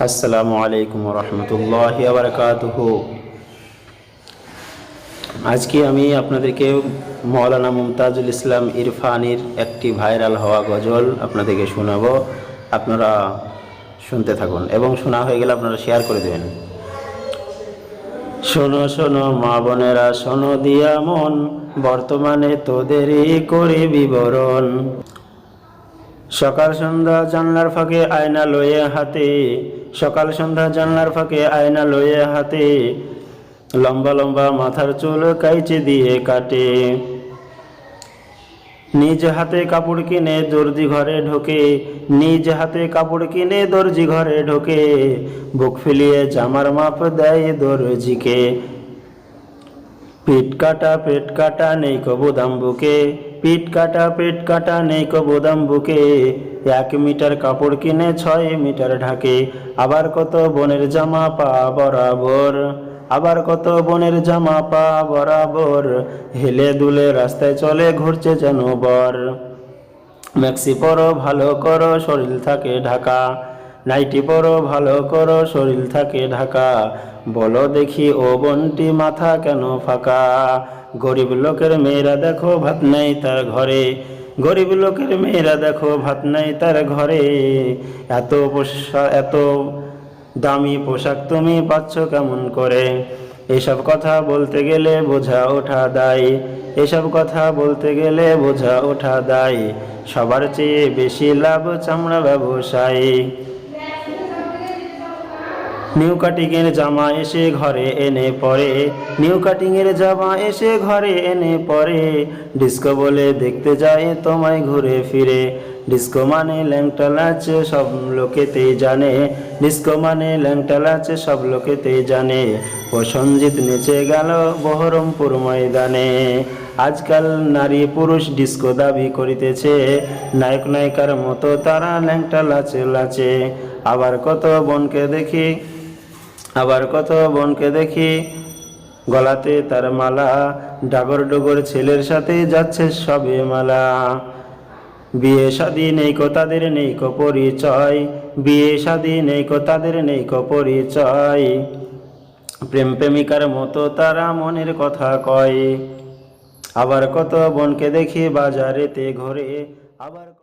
আসসালামু আলাইকুম রহমতুল্লাহ বারকাতুহ আজকে আমি আপনাদেরকে মৌলানা মুমতাজুল ইসলাম ইরফানির একটি ভাইরাল হওয়া গজল আপনাদেরকে শোনাবো। আপনারা শুনতে থাকুন এবং শোনা হয়ে গেলে আপনারা শেয়ার করে দেবেন। শোনো শোনো মা বোনেরা, শোনো দিয়া মন, বর্তমানে তোদেরই করে বিবরণ। সকাল সন্ধ্যা জানলার ফাঁকে আয়না লয়ে হাতে সকাল সন্ধ্যা জানলার ফাঁকে আয়না লয়ে হাতে লম্বা লম্বা মাথার চুল কাইচে দিয়ে কাটে। নিজ হাতে কাপড় কিনে দর্জি ঘরে ঢোকে। নিজ হাতে কাপড় কিনে দর্জি ঘরে ঢোকে। বুক ফেলিয়ে জামার মাপ দেয় দর্জিকে। পিট কাটা, পেট কাটা নেই কবু দাম বুকে পিট কাটা, পেট কাটা নেই কবু দাম বুকে এক মিটার কাপড় কিনে ছয় মিটার ঢাকে, আবার কত বনের জামা পা বরাবর, আবার কত বনের জামা পা বরাবর, হেলে দুলে রাস্তায় চলে ঘুরছে যেন বর। ম্যাক্সি পরো ভালো করো, শরীর থাকে ঢাকা। নাইটি পরো ভালো করো, শরীর থাকে ঢাকা। বলো দেখি ও বন্টি মাথা কেন ফাঁকা? গরিব লোকের মেয়েরা দেখো ভাত নেই তার ঘরে। গরিব লোকের মেয়েরা দেখো, ভাত নাই তার ঘরে। এত পোশাক এত দামি পোশাক তুমি পাচ্ছ কেমন করে? এসব কথা বলতে গেলে বোঝা ওঠা দায়। এসব কথা বলতে গেলে বোঝা ওঠা দায়। সবার চেয়ে বেশি লাভ চামড়া ব্যবসায়ী। নিউ কাটিংয়ের জামা এসে ঘরে এনে পরে। নিউ কাটিংয়ের জামা এসে ঘরে এনে পরে। ডিস্কো বলে দেখতে যায় তোমায় ঘুরে ফিরে। ডিস্কো মানে ল্যাংটা লাচে সব লোকেতেই জানে। ডিস্কো মানে ল্যাংটা লাচে সব লোকেতেই জানে। ও সঞ্জিত নেচে গেল বহরমপুর ময়দানে। আজকাল নারী পুরুষ ডিস্কো দাবি করিতেছে, নায়ক নায়িকার মতো তারা ল্যাংটা লাচে লাচে আবার কত বোনকে দেখি আবার কত বোনকে দেখি, গলাতে তার মালা ডাগর ডগর ছেলের সাথে যাচ্ছে সবে মালা। বিয়ে শাদী নেই কো তাদের নেই কো পরিচয়, বিয়ে শাদী নেই কো তাদের নেই কো পরিচয়। প্রেম প্রেমিকার মতো তারা মনের কথা কয়। আবার কত বোনকে দেখি বাজারেতে ঘরে, আবার